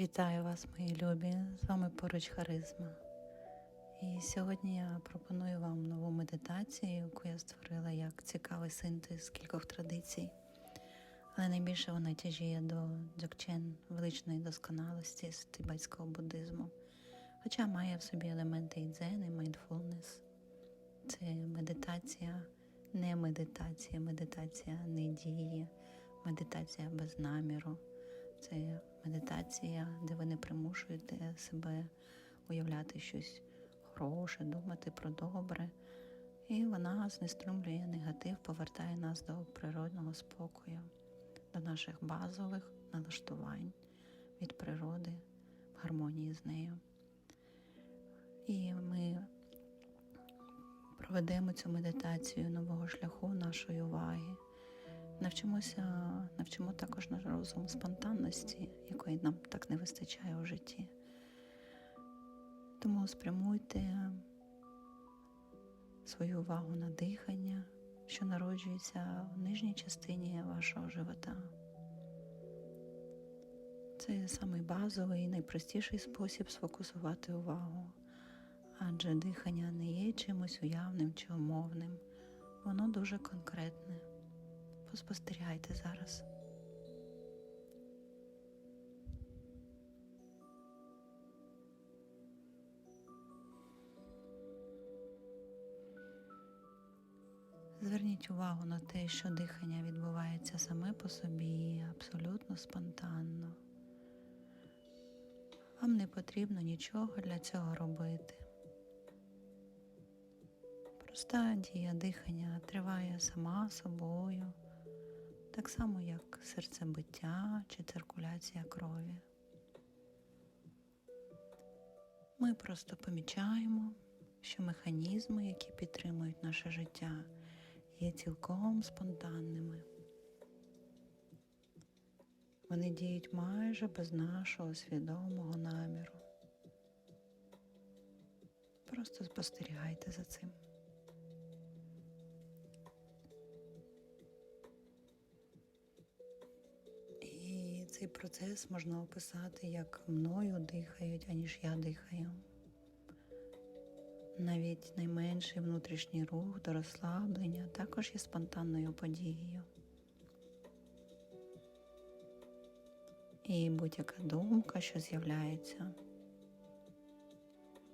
Вітаю вас, мої любі! З вами поруч Харизма. І сьогодні я пропоную вам нову медитацію, яку я створила як цікавий синтез кількох традицій. Але найбільше вона тяжіє до дзюкчен величної досконалості з тибетського буддизму, хоча має в собі елементи і дзен, і майндфулнес. Це медитація, не медитація, медитація не дії, медитація без наміру. Це медитація, де ви не примушуєте себе уявляти щось хороше, думати про добре. І вона знеструмлює негатив, повертає нас до природного спокою, до наших базових налаштувань від природи в гармонії з нею. І ми проведемо цю медитацію нового шляху нашої уваги. Навчимося, навчимо також наш розум спонтанності, якої нам так не вистачає у житті. Тому спрямуйте свою увагу на дихання, що народжується в нижній частині вашого живота. Це самий базовий і найпростіший спосіб сфокусувати увагу, адже дихання не є чимось уявним чи умовним, воно дуже конкретне. Поспостерігайте зараз. Зверніть увагу на те, що дихання відбувається саме по собі, абсолютно спонтанно. Вам не потрібно нічого для цього робити. Проста дія дихання триває сама собою, так само як серцебиття чи циркуляція крові. Ми просто помічаємо, що механізми, які підтримують наше життя, є цілком спонтанними. Вони діють майже без нашого свідомого наміру. Просто спостерігайте за цим. Цей процес можна описати, як мною дихають, аніж я дихаю. Навіть найменший внутрішній рух до розслаблення також є спонтанною подією. І будь-яка думка, що з'являється,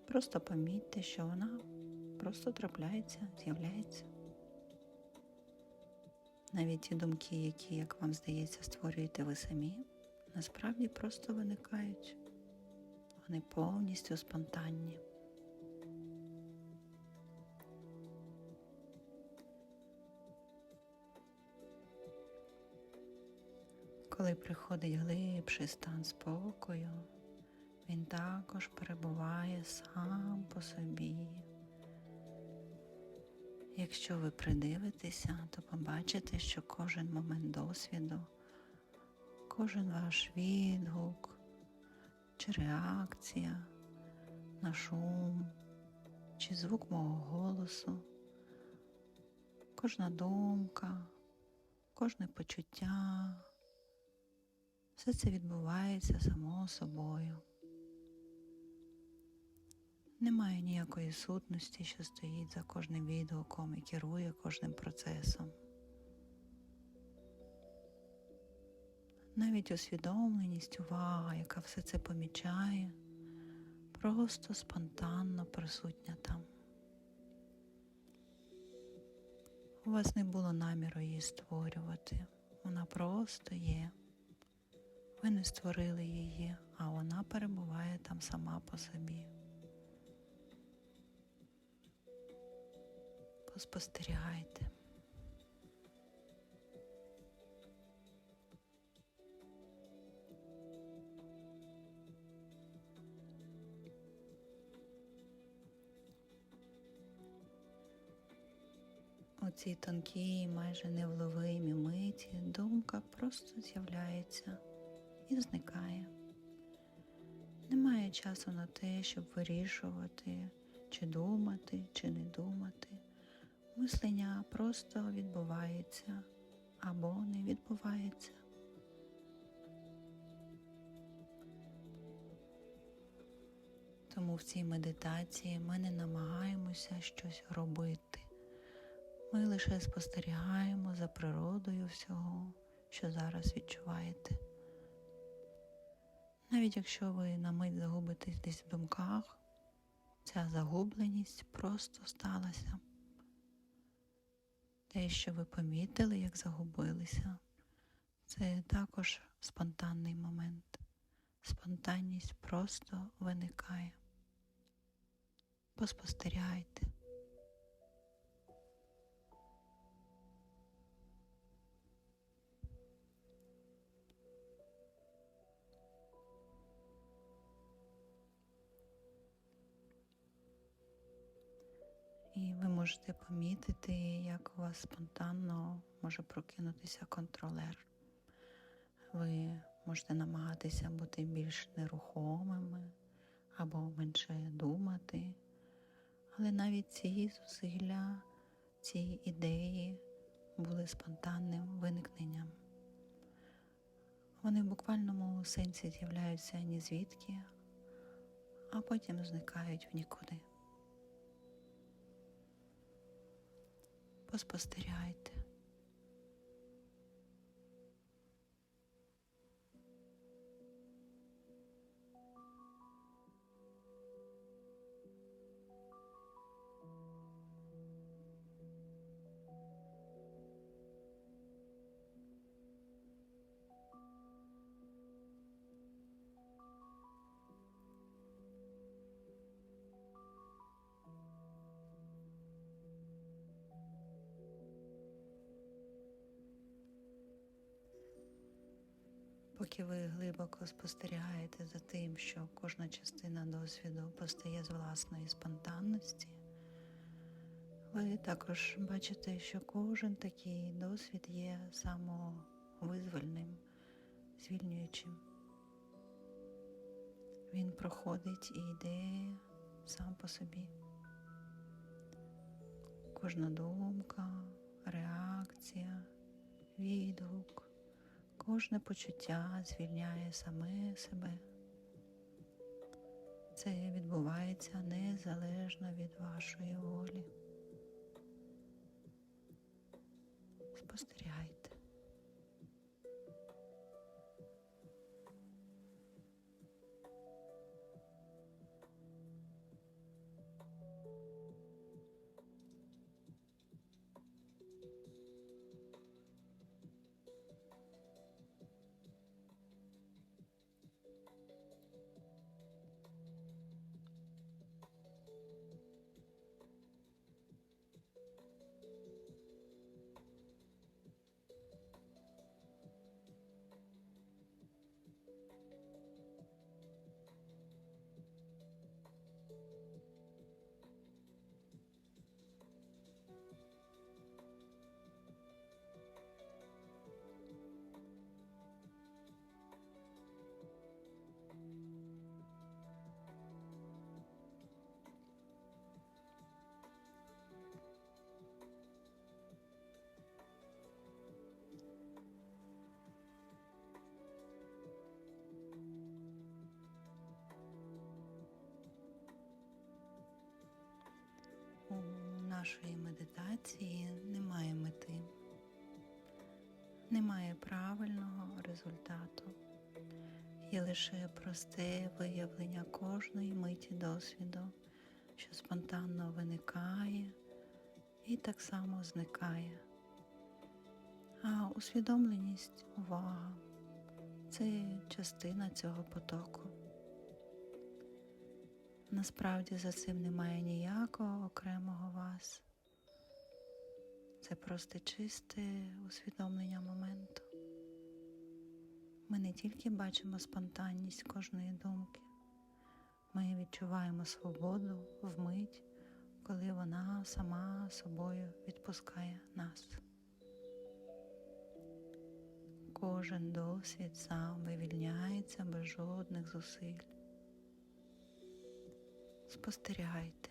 просто помітьте, що вона просто трапляється, з'являється. Навіть ті думки, які, як вам здається, створюєте ви самі, насправді просто виникають. Вони повністю спонтанні. Коли приходить глибший стан спокою, він також перебуває сам по собі. Якщо ви придивитеся, то побачите, що кожен момент досвіду, кожен ваш відгук чи реакція на шум чи звук мого голосу, кожна думка, кожне почуття, все це відбувається само собою. Немає ніякої сутності, що стоїть за кожним відгуком і керує кожним процесом. Навіть усвідомленість, увага, яка все це помічає, просто спонтанно присутня там. У вас не було наміру її створювати, вона просто є. Ви не створили її, а вона перебуває там сама по собі. Поспостерігайте. У цій тонкій, майже невловимій миті думка просто з'являється і зникає. Немає часу на те, щоб вирішувати, чи думати, чи не думати. Мислення просто відбувається або не відбувається. Тому в цій медитації ми не намагаємося щось робити. Ми лише спостерігаємо за природою всього, що зараз відчуваєте. Навіть якщо ви на мить загубитесь десь в думках, ця загубленість просто сталася. Те, що ви помітили, як загубилися, це також спонтанний момент. Спонтанність просто виникає. Поспостерігайте. Можете помітити, як у вас спонтанно може прокинутися контролер. Ви можете намагатися бути більш нерухомими або менше думати. Але навіть ці зусилля, ці ідеї були спонтанним виникненням. Вони в буквальному сенсі з'являються ні звідки, а потім зникають в нікуди. Поспостерігайте. Поки ви глибоко спостерігаєте за тим, що кожна частина досвіду постає з власної спонтанності, ви також бачите, що кожен такий досвід є самовизвольним, звільнюючим. Він проходить і йде сам по собі. Кожна думка, реакція, відгук. Кожне почуття звільняє саме себе. Це відбувається незалежно від вашої волі. Спостерігайте. Нашої медитації немає мети, немає правильного результату. Є лише просте виявлення кожної миті досвіду, що спонтанно виникає і так само зникає. А усвідомленість, увага це частина цього потоку. Насправді за цим немає ніякого окремого. Це просто чисте усвідомлення моменту. Ми не тільки бачимо спонтанність кожної думки, ми відчуваємо свободу вмить, коли вона сама собою відпускає нас. Кожен досвід сам вивільняється без жодних зусиль. Спостерігайте.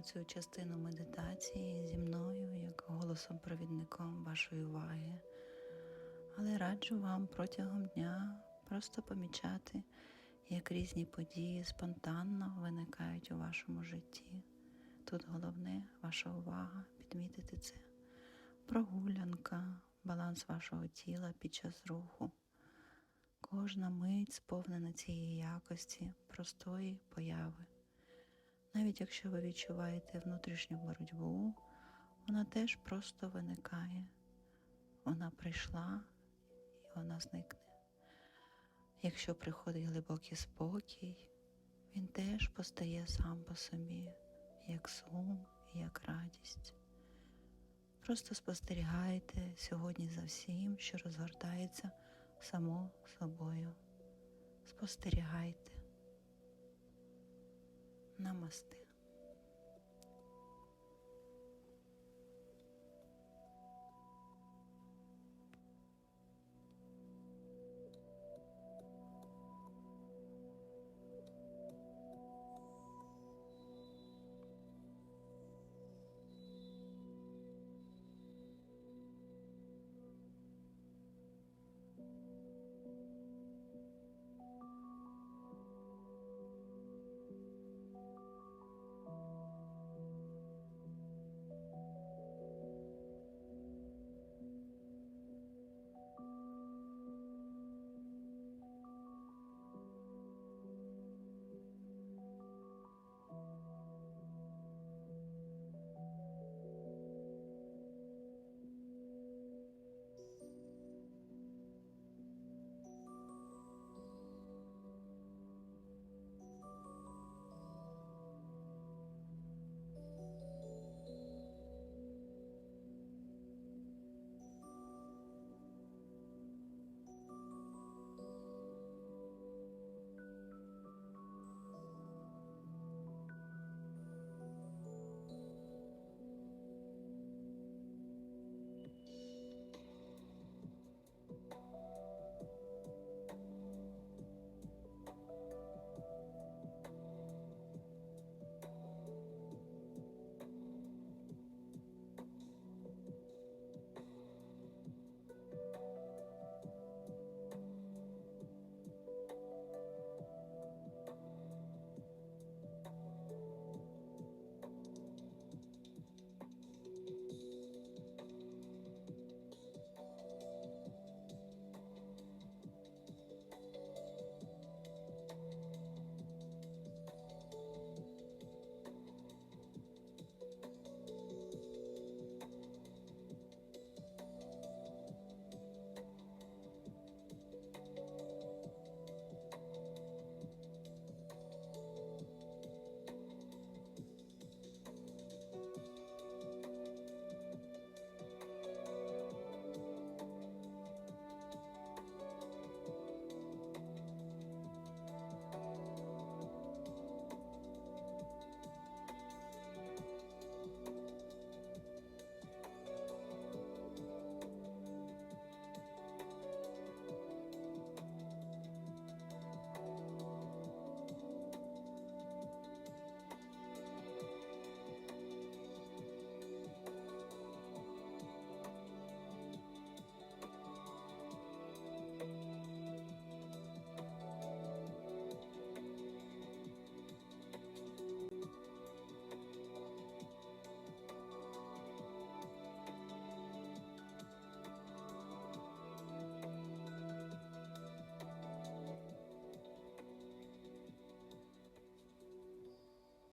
Цю частину медитації зі мною як голосом-провідником вашої уваги. Але раджу вам протягом дня просто помічати, як різні події спонтанно виникають у вашому житті. Тут головне ваша увага, підмітити це. Прогулянка, баланс вашого тіла під час руху. Кожна мить сповнена цієї якості, простої появи. Навіть якщо ви відчуваєте внутрішню боротьбу, вона теж просто виникає. Вона прийшла і вона зникне. Якщо приходить глибокий спокій, він теж постає сам по собі, як сум і як радість. Просто спостерігайте сьогодні за всім, що розгортається само собою. Спостерігайте. Namaste.